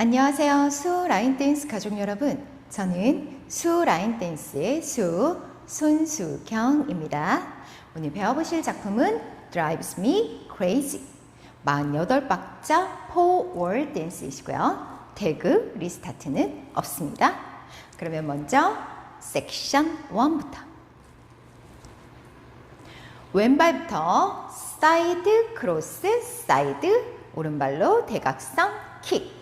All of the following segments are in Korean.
안녕하세요. 수 라인 댄스 가족 여러분. 저는 수 라인 댄스의 수 손수경입니다. 오늘 배워보실 작품은 Drives Me Crazy. 48박자 포월 댄스이시고요. 태그 리스타트는 없습니다. 그러면 먼저 섹션 1부터 왼발부터 사이드 크로스 사이드 오른발로 대각선 킥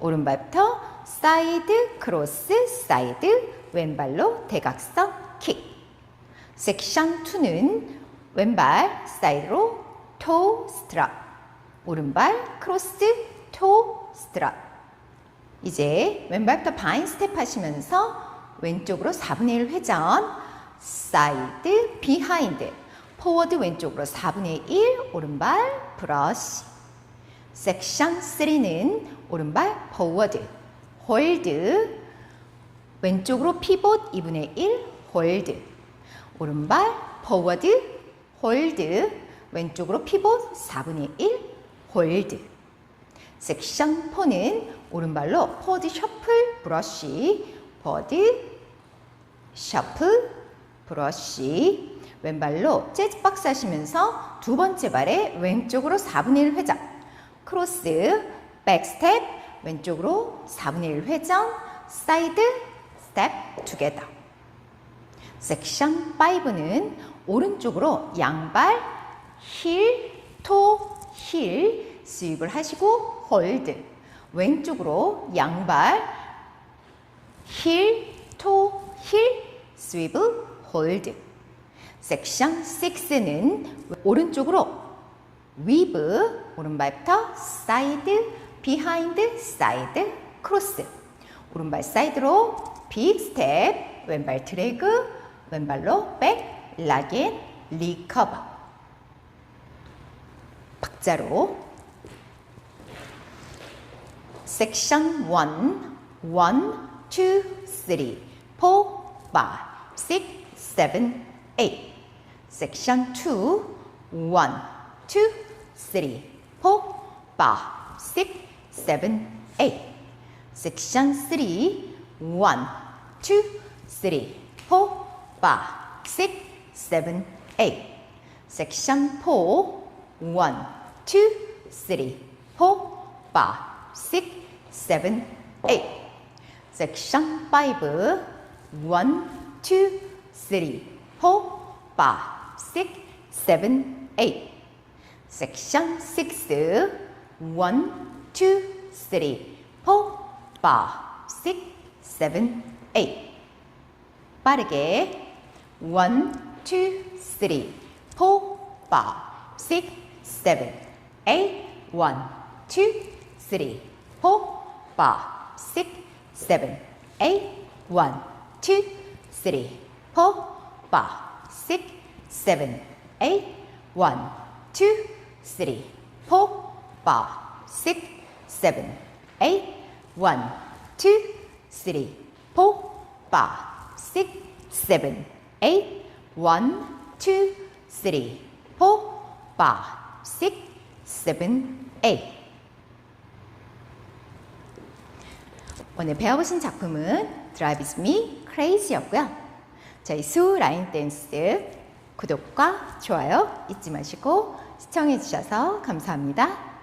오른발부터 사이드 크로스 사이드 왼발로 대각선 킥. 섹션 2는 왼발 사이드로 토 스트랍 오른발 크로스 토 스트랍 이제 왼발부터 바인 스텝 하시면서 왼쪽으로 4분의 1 회전 사이드 비하인드 포워드 왼쪽으로 4분의 1 오른발 브러쉬 섹션 3는 오른발 포워드 홀드 왼쪽으로 피봇 2분의 1 홀드 오른발 포워드 홀드 왼쪽으로 피봇 4분의 1 홀드 섹션 4는 오른발로 포워드 셔플 브러쉬 포워드 셔플 브러쉬 왼발로 재즈박스 하시면서 두 번째 발에 왼쪽으로 4분의 1 회전 크로스 백스텝 왼쪽으로 4분의 1 회전 사이드 스텝 투게더. 섹션 5는 오른쪽으로 양발 힐, 토, 힐 스윕을 하시고 홀드. 왼쪽으로 양발 힐, 토, 힐 스윕을 홀드. 섹션 6는 오른쪽으로 위브 오른발부터 사이드 비하인드 사이드 크로스. 오른발 사이드로 빅 스텝 왼발 드래그 왼발로 백 락인 리커버. 박자로. 섹션 1 1 2 3 4 5 6 7 8 섹션 2 1 2 3 4 5 6 7 8 섹션 3 1 2 3 4 5 6 7 8 섹션 4 1 2 3 4 5 6 7 8 섹션 5 1 2 3 4 5 6 7 8 섹션 6 1 2 3 4 5 6 7 8 빠르게. 1 2 3 4 5 6 7 8 1 2 3 4 5 6 7 8 1 2 3 4 5 6 7 8 1 2 3 4 5 6 7 8 1 2 3 4 5 6 7 8 1 2 3 4 5 6 7 8 오늘 배워보신 작품은 Drives Me Crazy였고요. 저희 수 라인 댄스 구독과 좋아요 잊지 마시고 시청해 주셔서 감사합니다.